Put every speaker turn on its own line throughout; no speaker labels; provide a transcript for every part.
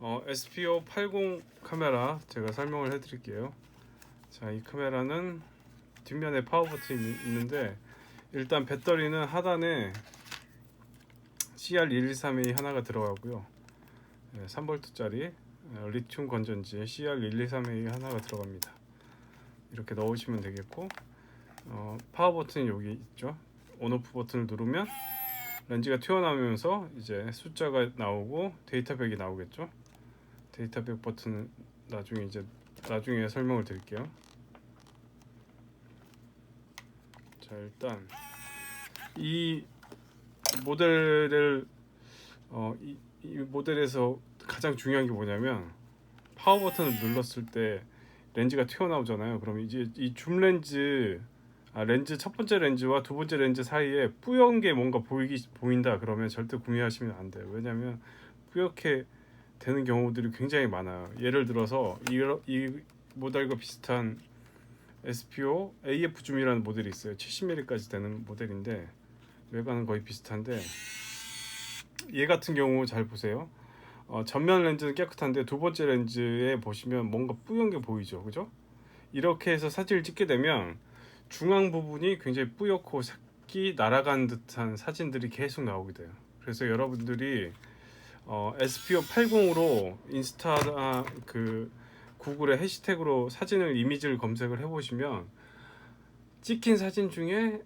어, SPO 80 카메라 제가 설명을 해드릴게요. 자, 이 카메라는 뒷면에 파워 버튼이 있- 있는데 일단 배터리는 하단에 CR123A 하나가 들어가고요. 네, 3V짜리 리튬 건전지 CR123A 하나가 들어갑니다. 이렇게 넣으시면 되겠고 어, 파워 버튼이 여기 있죠. 온오프 버튼을 누르면 렌즈가 튀어나오면서 이제 숫자가 나오고 데이터백이 나오겠죠. 데이터백 버튼은 나중에 이제 나중에 설명을 드릴게요. 자 일단 이 모델을 어, 이, 이 모델에서 가장 중요한 게 뭐냐면 파워 버튼을 눌렀을 때 렌즈가 튀어나오잖아요. 그럼 이제 이 줌 렌즈 아, 렌즈 첫 번째 렌즈와 두 번째 렌즈 사이에 뿌연 게 뭔가 보이기 보인다 그러면 절대 구매하시면 안 돼요. 왜냐하면 뿌옇게 되는 경우들이 굉장히 많아요. 예를 들어서 이, 이 모델과 비슷한 SPO AF 줌이라는 모델이 있어요. 70mm까지 되는 모델인데 외관은 거의 비슷한데 얘 같은 경우 잘 보세요. 어, 전면 렌즈는 깨끗한데 두 번째 렌즈에 보시면 뭔가 뿌연 게 보이죠, 그죠? 이렇게 해서 사진을 찍게 되면 중앙 부분이 굉장히 뿌옇고 색이 날아간 듯한 사진들이 계속 나오게 돼요. 그래서 여러분들이 어, SPO 80으로 인스타나 그 구글에 해시태그로 사진을 이미지를 검색을 해보시면 찍힌 사진 중에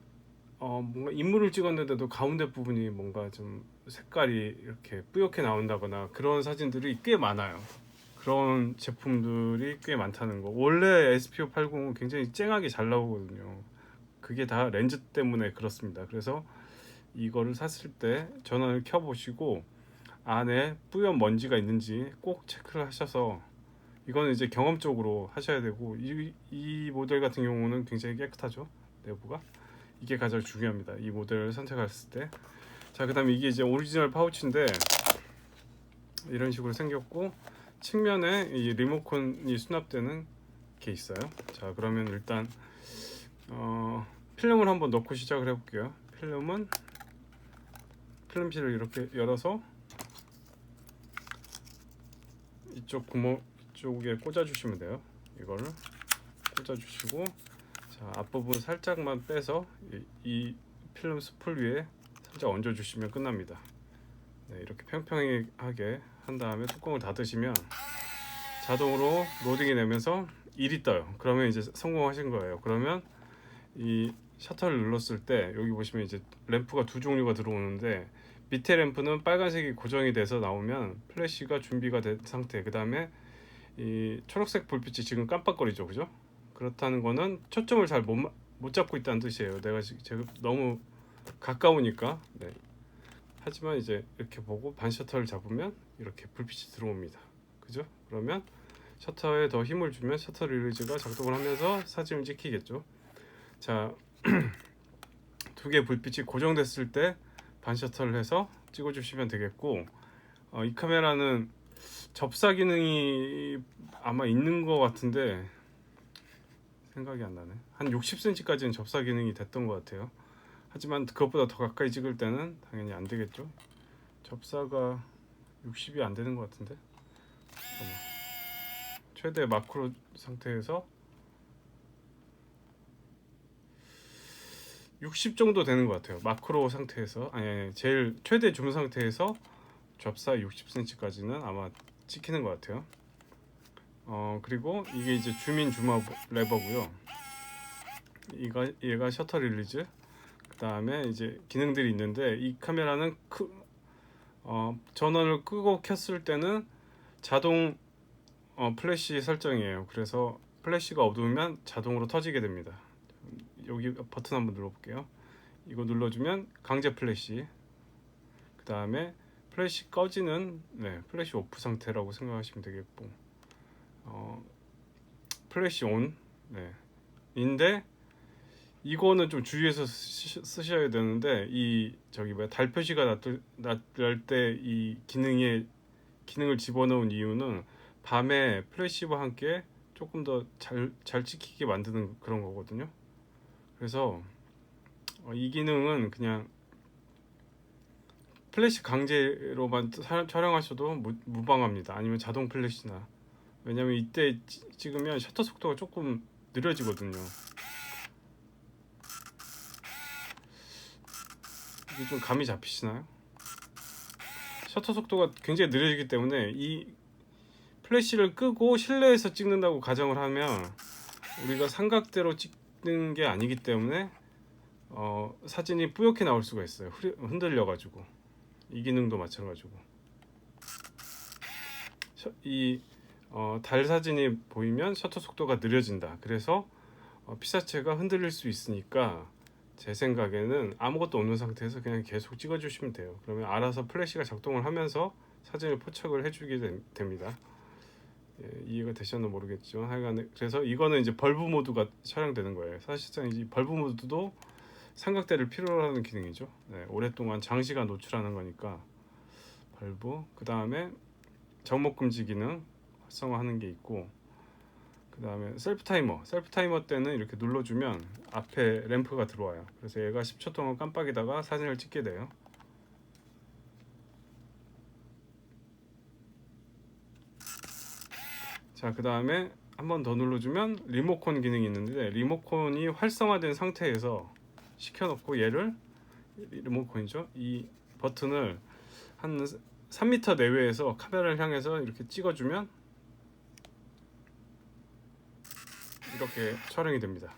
어, 뭔가 인물을 찍었는데도 가운데 부분이 뭔가 좀 색깔이 이렇게 뿌옇게 나온다거나 그런 사진들이 꽤 많아요. 그런 제품들이 꽤 많다는 거. 원래 SPO 80은 굉장히 쨍하게 잘 나오거든요. 그게 다 렌즈 때문에 그렇습니다. 그래서 이거를 샀을 때 전원을 켜보시고 안에 뿌연 먼지가 있는지 꼭 체크를 하셔서 이거는 이제 경험적으로 하셔야 되고 이, 이 모델 같은 경우는 굉장히 깨끗하죠 내부가. 이게 가장 중요합니다 이 모델을 선택했을 때 자 그 다음에 이게 이제 오리지널 파우치인데 이런 식으로 생겼고 측면에 이 리모컨이 수납되는 게 있어요. 자 그러면 일단 어, 필름을 한번 넣고 시작을 해볼게요. 필름은 필름실을 이렇게 열어서 이쪽 구멍 이쪽에 꽂아 주시면 돼요. 이거를 꽂아 주시고 자 앞부분 살짝만 빼서 이, 이 필름 스풀 위에 살짝 얹어 주시면 끝납니다. 네, 이렇게 평평하게 한 다음에 뚜껑을 닫으시면 자동으로 로딩이 되면서 1이 떠요. 그러면 이제 성공하신 거예요. 그러면 이 셔터를 눌렀을 때 여기 보시면 이제 램프가 두 종류가 들어오는데 밑에 램프는 빨간색이 고정이 돼서 나오면 플래시가 준비가 된 상태. 그 다음에 이 초록색 불빛이 지금 깜빡거리죠, 그죠? 그렇다는 거는 초점을 잘 못 못 잡고 있다는 뜻이에요. 내가 지금 너무 가까우니까. 네. 하지만 이제 이렇게 보고 반 셔터를 잡으면 이렇게 불빛이 들어옵니다. 그죠? 그러면 셔터에 더 힘을 주면 셔터 릴리즈가 작동을 하면서 사진을 찍히겠죠. 자, 두 개의 불빛이 고정됐을 때 반 셔터를 해서 찍어주시면 되겠고 어, 이 카메라는 접사 기능이 아마 있는 것 같은데 생각이 안 나네. 한 60cm까지는 접사 기능이 됐던 것 같아요. 하지만 그것보다 더 가까이 찍을 때는 당연히 안 되겠죠. 접사가 60이 안 되는 것 같은데. 잠깐만. 최대 마크로 상태에서 60 정도 되는 것 같아요. 마크로 상태에서 아니, 아니 제일 최대 줌 상태에서 접사 60cm까지는 아마 찍히는 것 같아요. 어 그리고 이게 이제 줌인 줌업 레버고요. 이가 얘가 셔터 릴리즈. 그 다음에 이제 기능들이 있는데 이 카메라는 크, 어, 전원을 끄고 켰을 때는 자동 어, 플래시 설정이에요. 그래서 플래시가 어두우면 자동으로 터지게 됩니다. 여기 버튼 한번 눌러볼게요. 이거 눌러주면 강제 플래시. 그 다음에 플래시 꺼지는 네 플래시 오프 상태라고 생각하시면 되겠고, 어, 플래시 온 네. 인데 이거는 좀 주의해서 쓰- 쓰셔야 되는데 이 저기 뭐야 달 표시가 났을 때이 기능에 기능을 집어넣은 이유는 밤에 플래시와 함께 조금 더 잘 잘 찍히게 만드는 그런 거거든요. 그래서 어, 이 기능은 그냥 플래시 강제로만 사- 촬영하셔도 무, 무방합니다. 아니면 자동 플래시나 왜냐면 이때 찌- 찍으면 셔터 속도가 조금 느려지거든요. 이게 좀 감이 잡히시나요? 셔터 속도가 굉장히 느려지기 때문에 이 플래시를 끄고 실내에서 찍는다고 가정을 하면 우리가 삼각대로 찍 는 게 아니기 때문에 어, 사진이 뿌옇게 나올 수가 있어요. 흐리- 흔들려 가지고 이 기능도 마찬가지고 셔- 이 어, 달 사진이 보이면 셔터 속도가 느려진다. 그래서 어, 피사체가 흔들릴 수 있으니까 제 생각에는 아무것도 없는 상태에서 그냥 계속 찍어주시면 돼요. 그러면 알아서 플래시가 작동을 하면서 사진을 포착을 해주게 되- 됩니다. 예, 이해가 되셨나 모르겠지만 하여간 그래서 이거는 이제 벌브 모드가 촬영되는 거예요. 사실상 이 벌브 모드도 삼각대를 필요로 하는 기능이죠. 네, 오랫동안 장시간 노출하는 거니까 벌브 그 다음에 정목 금지 기능 활성화하는 게 있고 그 다음에 셀프 타이머 셀프 타이머 때는 이렇게 눌러주면 앞에 램프가 들어와요. 그래서 얘가 10초 동안 깜빡이다가 사진을 찍게 돼요. 자, 그 다음에 한 번 더 눌러주면 리모컨 기능이 있는데 리모컨이 활성화된 상태에서 시켜놓고 얘를 리모컨이죠. 이 버튼을 한 3m 내외에서 카메라를 향해서 이렇게 찍어주면 이렇게 촬영이 됩니다.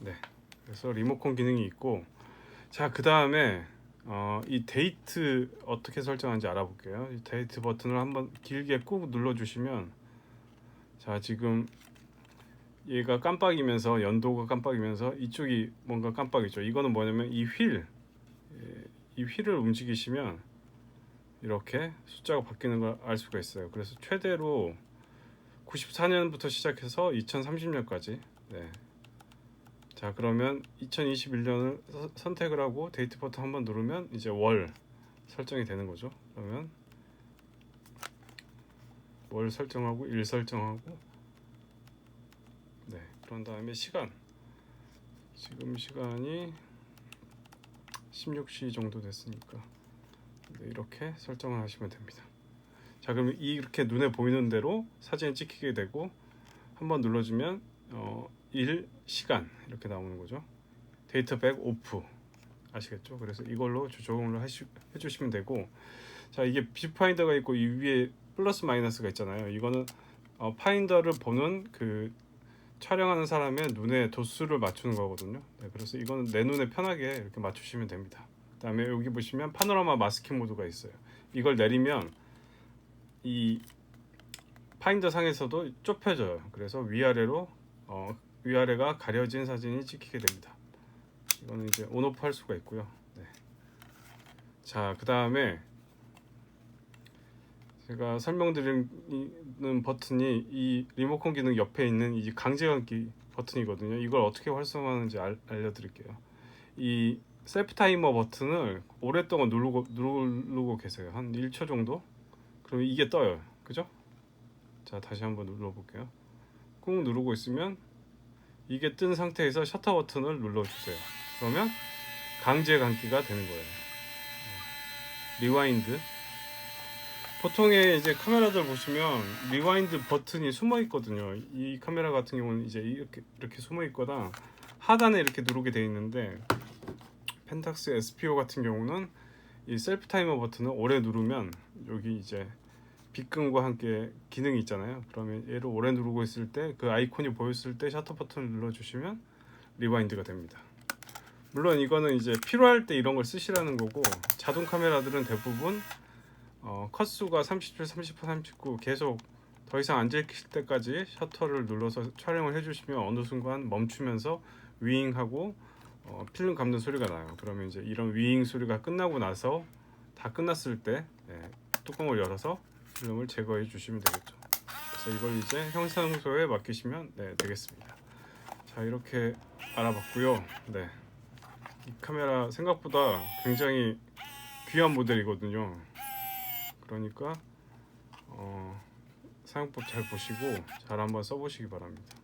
네, 그래서 리모컨 기능이 있고, 자 그 다음에 어, 이 데이트 어떻게 설정하는지 알아볼게요. 이 데이트 버튼을 한번 길게 꾹 눌러주시면, 자 지금 얘가 깜빡이면서 연도가 깜빡이면서 이쪽이 뭔가 깜빡이죠. 이거는 뭐냐면 이 휠, 예, 이 휠을 움직이시면 이렇게 숫자가 바뀌는 걸 알 수가 있어요. 그래서 최대로 94년부터 시작해서 2030년까지. 네. 자 그러면 2021년을 선택을 하고 데이트 버튼 한번 누르면 이제 월 설정이 되는 거죠. 그러면 월 설정하고 일 설정하고 네 그런 다음에 시간 지금 시간이 16시 정도 됐으니까 네, 이렇게 설정을 하시면 됩니다. 자 그럼 이렇게 눈에 보이는 대로 사진을 찍히게 되고 한번 눌러주면 어, 일 시간 이렇게 나오는 거죠. 데이터 백 오프 아시겠죠? 그래서 이걸로 조정을 하시, 해주시면 되고 자 이게 뷰파인더가 있고 이 위에 플러스 마이너스가 있잖아요. 이거는 어, 파인더를 보는 그 촬영하는 사람의 눈에 도수를 맞추는 거거든요. 네, 그래서 이거는 내 눈에 편하게 이렇게 맞추시면 됩니다. 그다음에 여기 보시면 파노라마 마스킹 모드가 있어요. 이걸 내리면 이 파인더 상에서도 좁혀져요. 그래서 위아래로 어, 위아래가 가려진 사진이 찍히게 됩니다. 이거는 이제 온오프 할 수가 있고요. 네. 자, 그 다음에 제가 설명드리는 버튼이 이 리모컨 기능 옆에 있는 이 강제감기 버튼이거든요. 이걸 어떻게 활성화하는지 알, 알려드릴게요. 이 셀프 타이머 버튼을 오랫동안 누르고 누르고 계세요. 한 1초 정도. 그럼 이게 떠요. 그죠? 자, 다시 한번 눌러 볼게요. 꾹 누르고 있으면 이게 뜬 상태에서 셔터 버튼을 눌러주세요. 그러면 강제 감기가 되는 거예요. 네. 리와인드. 보통의 이제 카메라들 보시면 리와인드 버튼이 숨어 있거든요. 이 카메라 같은 경우는 이제 이렇게 이렇게 숨어 있거나 하단에 이렇게 누르게 돼 있는데 펜탁스 SPO 같은 경우는 이 셀프 타이머 버튼을 오래 누르면 여기 이제 빛금과 함께 기능이 있잖아요. 그러면 얘를 오래 누르고 있을 때 그 아이콘이 보였을 때 셔터 버튼을 눌러주시면 리와인드가 됩니다. 물론 이거는 이제 필요할 때 이런 걸 쓰시라는 거고 자동 카메라들은 대부분 어, 컷수가 37, 38, 39 계속 더 이상 안 찍힐 때까지 셔터를 눌러서 촬영을 해주시면 어느 순간 멈추면서 위잉하고 어, 필름 감는 소리가 나요. 그러면 이제 이런 위잉 소리가 끝나고 나서 다 끝났을 때 예, 뚜껑을 열어서 필름을 제거해 주시면 되겠죠. 그래서 이걸 이제 형상소에 맡기시면 네, 되겠습니다. 자 이렇게 알아봤고요. 네, 이 카메라 생각보다 굉장히 귀한 모델이거든요. 그러니까 어, 사용법 잘 보시고 잘 한번 써보시기 바랍니다.